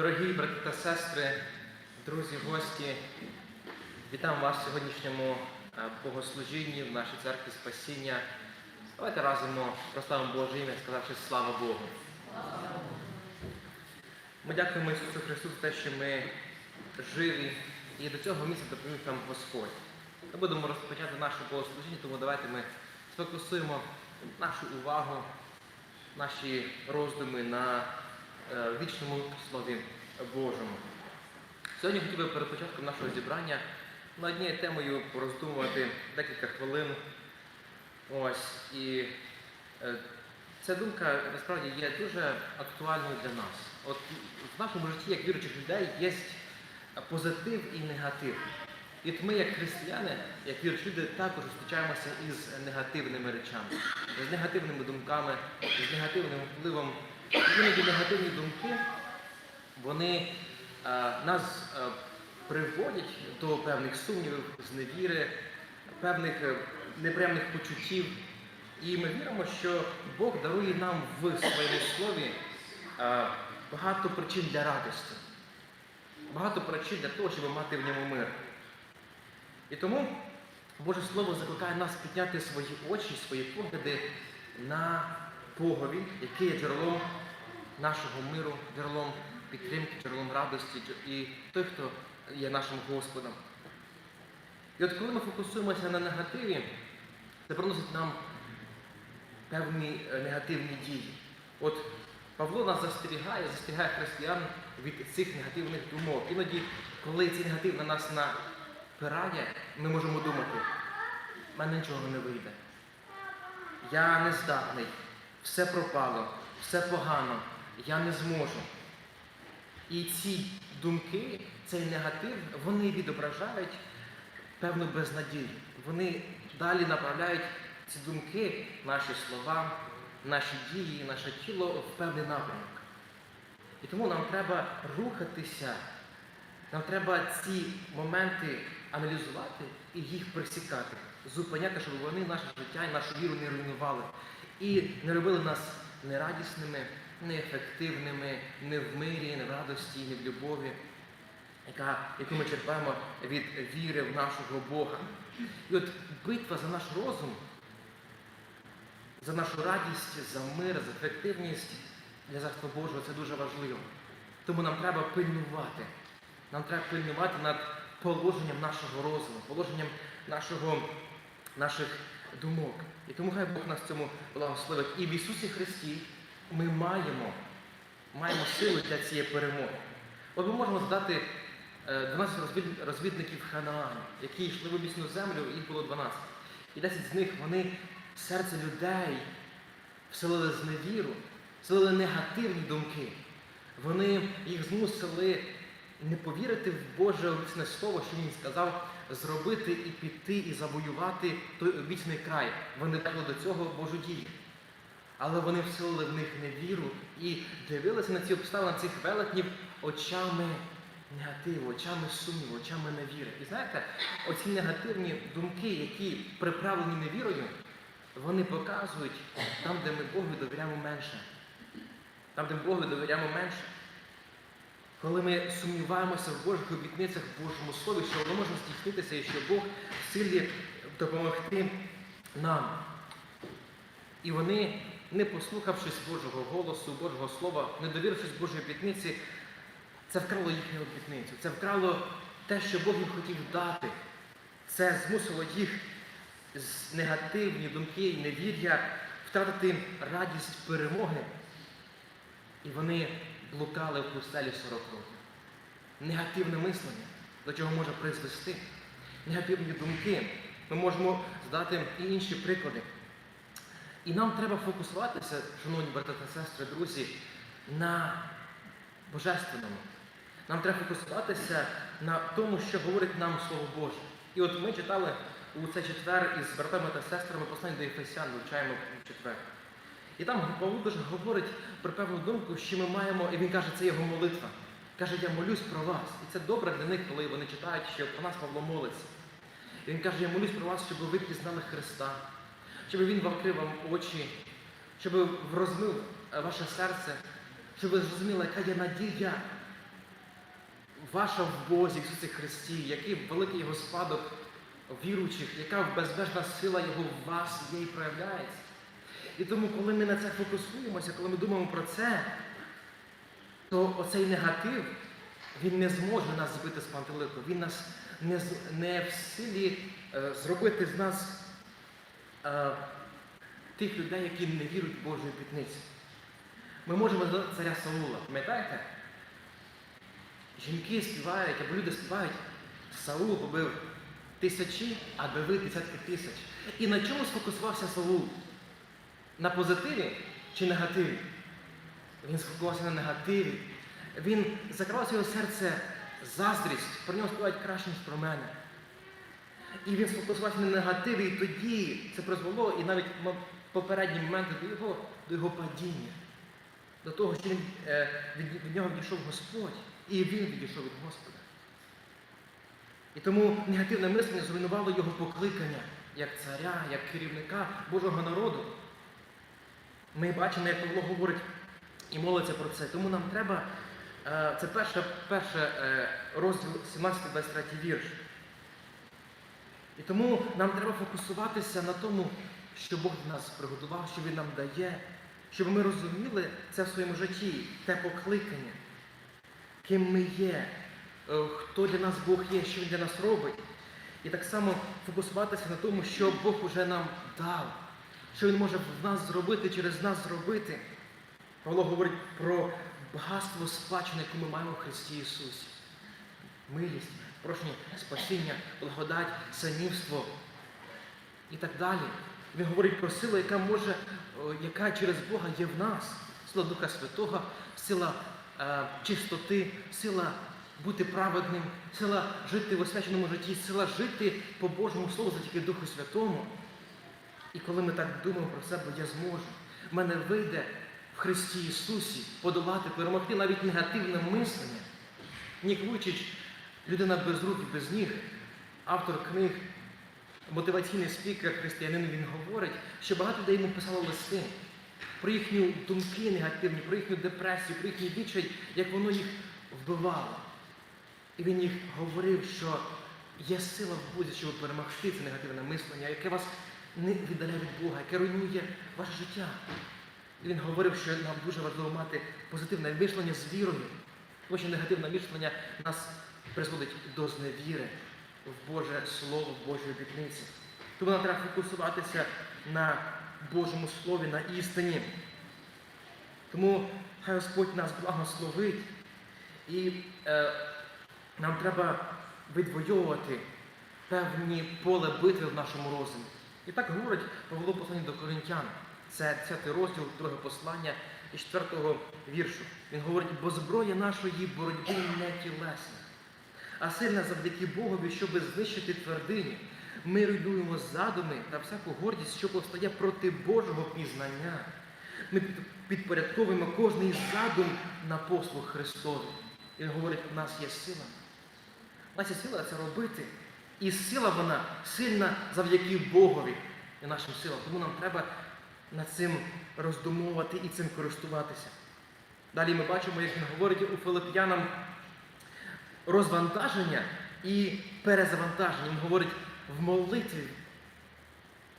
Дорогі брати та сестри, друзі, гості, вітаю вас в сьогоднішньому е, богослужінні в нашій церкві Спасіння. Давайте разом прославимо Боже ім'я, сказавши слава Богу. Ми дякуємо Ісусу Христу за те, що ми живі і до цього місця допоміг нам Господь. Ми будемо розпочати наше богослужіння, тому давайте ми сфокусуємо нашу увагу, наші роздуми на е, вічному Слові Божому. Сьогодні хотів би перед початком нашого зібрання над однією темою пороздумувати декілька хвилин. Ось і е, ця думка насправді є дуже актуальною для нас. От в нашому житті, як віруючих людей, є позитив і негатив. І ми, як християни, як віруючі люди, також зустрічаємося із негативними речами, з негативними думками, з негативним впливом. Іноді негативні думки, вони е, нас е, приводять до певних сумнівів, зневіри, певних е, неприємних почуттів. І ми віримо, що Бог дарує нам в своєму слові багато причин для радості, багато причин для того, щоб мати в ньому мир. І тому Боже Слово закликає нас підняти свої очі, свої погляди на Богові, який є джерелом нашого миру, джерелом підтримки, джерелом радості і той, хто є нашим Господом. І от коли ми фокусуємося на негативі, це приносить нам певні е, негативні дії. От Павло нас застерігає, застерігає християн від цих негативних думок. Іноді, коли цей негатив на нас напирає, ми можемо думати, в мене нічого не вийде. Я не здатний, все пропало, все погано, я не зможу. І ці думки, цей негатив, вони відображають певну безнадію. Вони далі направляють ці думки, наші слова, наші дії, наше тіло в певний напрямок. І тому нам треба рухатися, нам треба ці моменти аналізувати і їх присікати, зупиняти, щоб вони наше життя і нашу віру не руйнували. І не робили нас нерадісними, неефективними, не в мирі, не в радості, не в любові, яка, яку ми черпаємо від віри в нашого Бога. І от битва за наш розум, за нашу радість, за мир, за ефективність для захисту Божого це дуже важливо. Тому нам треба пильнувати. Нам треба пильнувати над положенням нашого розуму, положенням нашого, наших думок. І тому хай Бог нас цьому благословить. І в Ісусі Христі ми маємо, маємо силу для цієї перемоги. От ми можемо здати е, 12 розвідників Ханаану, які йшли в обіцяну землю, їх було 12. І 10 з них вони серце людей вселили зневіру, вселили негативні думки. Вони їх змусили не повірити в Боже обіцяне слово, що він сказав зробити і піти, і завоювати той обіцяний край. Вони певно до цього Божу дію. Але вони вселили в них невіру і дивилися на ці обставини, цих велетнів очами негативу, очами сумніву, очами невіри. І знаєте, оці негативні думки, які приправлені невірою, вони показують там, де ми Богу довіряємо менше. Там, де Богу довіряємо менше. Коли ми сумніваємося в Божих обітницях, в Божому Слові, що воно може здійснитися і що Бог в силі допомогти нам. І вони, не послухавшись Божого голосу, Божого Слова, не довірившись Божій обітниці, це вкрало їхню обітницю. Це вкрало те, що Бог їм хотів дати. Це змусило їх з негативні думки і невір'я втратити радість перемоги. І вони блукали в пустелі 40 років. Негативне мислення, до чого може призвести. Негативні думки. Ми можемо здати і інші приклади. І нам треба фокусуватися, шановні брати та сестри, друзі, на божественному. Нам треба фокусуватися на тому, що говорить нам Слово Боже. І от ми читали у цей четвер із братами та сестрами послання до Ефесян, вивчаємо в четвер. І там Павло дуже говорить про певну думку, що ми маємо, і він каже, це його молитва. Каже, я молюсь про вас. І це добре для них, коли вони читають, що про нас Павло молиться. І він каже, я молюсь про вас, щоб ви пізнали Христа, щоб Він відкрив вам очі, щоб розмив е, ваше серце, щоб ви зрозуміли, яка є надія ваша в Бозі, Ісусі Христі, який великий його спадок віруючих, яка безмежна сила Його в вас є і проявляється. І тому, коли ми на це фокусуємося, коли ми думаємо про це, то оцей негатив, він не зможе нас збити з пантелику. Він нас не, не в силі е, зробити з нас е, тих людей, які не вірують в Божу пітниці. Ми можемо до царя Саула, пам'ятаєте? Жінки співають, або люди співають, Саул побив тисячі, а Давид десятки тисяч. І на чому сфокусувався Саул? На позитиві чи негативі? Він сфокусувався на негативі. Він закрав в його серце заздрість, про нього співають краще, ніж про мене. І він сфокусувався на негативі, і тоді це призвело, і навіть попередні моменти до його, до його падіння, до того, що він, е, від, від нього відійшов Господь, і він відійшов від Господа. І тому негативне мислення зруйнувало його покликання як царя, як керівника Божого народу. Ми бачимо, як Павло говорить і молиться про це. Тому нам треба, е, це перше, перше е, розділ 17-23 вірш. І тому нам треба фокусуватися на тому, що Бог нас приготував, що Він нам дає, щоб ми розуміли це в своєму житті, те покликання, ким ми є, е, хто для нас Бог є, що Він для нас робить. І так само фокусуватися на тому, що Бог уже нам дав, що Він може в нас зробити, через нас зробити. Павло говорить про багатство спадщини, яку ми маємо в Христі Ісусі. Милість, прощення, спасіння, благодать, синівство і так далі. Він говорить про силу, яка може, яка через Бога є в нас. Сила Духа Святого, сила е, чистоти, сила бути праведним, сила жити в освяченому житті, сила жити по Божому Слову завдяки Духу Святому. І коли ми так думаємо про себе, я зможу. В мене вийде в Христі Ісусі подолати, перемогти навіть негативне мислення. Нік Вуйчич, людина без рук і без ніг, автор книг, мотиваційний спікер, християнин, він говорить, що багато людей йому писало листи про їхні думки негативні, про їхню депресію, про їхній відчай, як воно їх вбивало. І він їх говорив, що є сила в Бозі, щоб перемогти це негативне мислення, яке вас не віддаляє від Бога, яке руйнує ваше життя. І він говорив, що нам дуже важливо мати позитивне мишлення з вірою, тому що негативне мишлення нас призводить до зневіри в Боже Слово, в Божій обітниці. Тому нам треба фокусуватися на Божому Слові, на істині. Тому хай Господь нас благословить. І е, нам треба відвоювати певні поле битви в нашому розумі. І так говорить Павло послання до Коринтян. Це 10 розділ, друге послання і 4 віршу. Він говорить, бо зброя нашої боротьби не тілесна, а сильна завдяки Богові, щоб знищити твердині. Ми руйнуємо задуми та всяку гордість, що повстає проти Божого пізнання. Ми підпорядковуємо кожний задум на послуг Христові. Він говорить, у нас є сила. У нас є сила це робити. І сила вона сильна завдяки Богові і нашим силам. Тому нам треба над цим роздумовувати і цим користуватися. Далі ми бачимо, як він говорить у Филип'янам розвантаження і перезавантаження. Він говорить в молитві.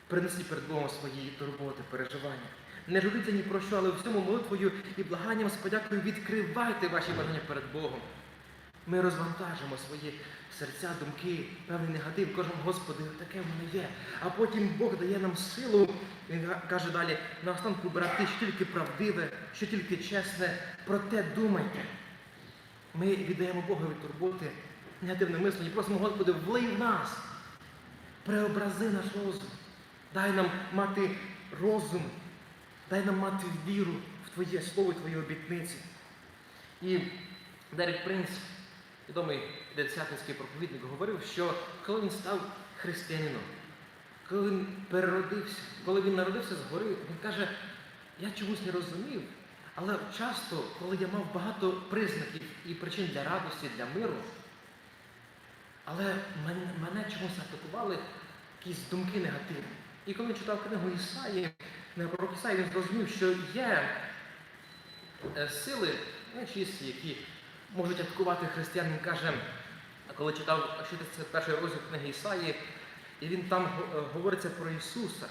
Принесіть перед Богом свої турботи, переживання. Не жаліться ні про що, але всьому молитвою і благанням з подякою відкривайте ваші бажання перед Богом. Ми розвантажимо свої серця, думки, певний негатив, кажемо, Господи, таке в мене є. А потім Бог дає нам силу. Він каже далі, наостанку, брати, що тільки правдиве, що тільки чесне, про те думайте. Ми віддаємо Богові турботи, негативне мислення, просимо, Господи, влий в нас, преобрази наш розум. Дай нам мати розум, дай нам мати віру в Твоє Слово, Твої обітниці. І Дерек Принц, відомий десятницький проповідник, говорив, що коли він став християнином, коли він переродився, коли він народився згори, він каже, я чомусь не розумів, але часто, коли я мав багато признаків і причин для радості, для миру, але мене, мене чомусь атакували якісь думки негативні. І коли він читав книгу Ісаї, не пророк Ісаї, він зрозумів, що є е, сили нечисті, які можуть атакувати християн. Він каже, коли читав 61 розділ книги Ісаї, і він там е, говориться про Ісуса.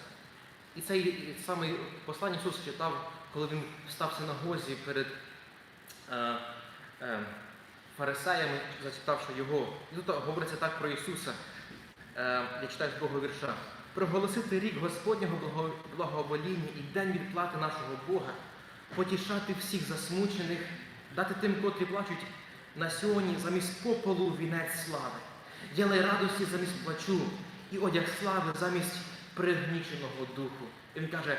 І цей саме послання Ісус читав, коли він став в синагозі перед е, е, фарисеями, зачитавши його. І тут говориться так про Ісуса. Е, я читаю з Бога вірша. Проголосити рік Господнього благовоління і день відплати нашого Бога, потішати всіх засмучених, дати тим, котрі плачуть на сьогодні замість пополу вінець слави, ділай радості замість плачу, і одяг слави замість пригніченого духу. І він каже,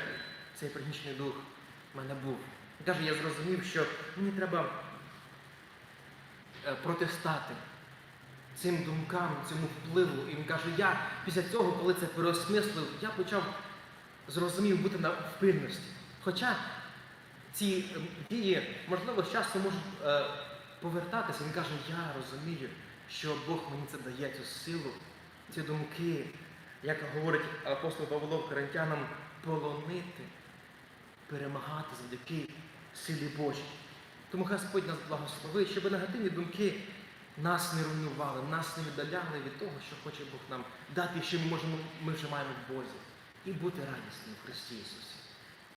цей пригнічений дух в мене був. Він каже, я зрозумів, що мені треба е, протистати цим думкам, цьому впливу. І він каже, я після цього, коли це переосмислив, я почав зрозумів бути на в пильності. Хоча ці е, дії, можливо, з часом можуть е, повертатися. Він каже, я розумію, що Бог мені це дає цю силу, ці думки, як говорить апостол Павло Коринтянам, полонити, перемагати завдяки силі Божій. Тому Господь нас благословить, щоб негативні думки нас не руйнували, нас не віддаляли від того, що хоче Бог нам дати, що ми можемо, ми вже маємо в Бозі, і бути радісними в Христі Ісусі.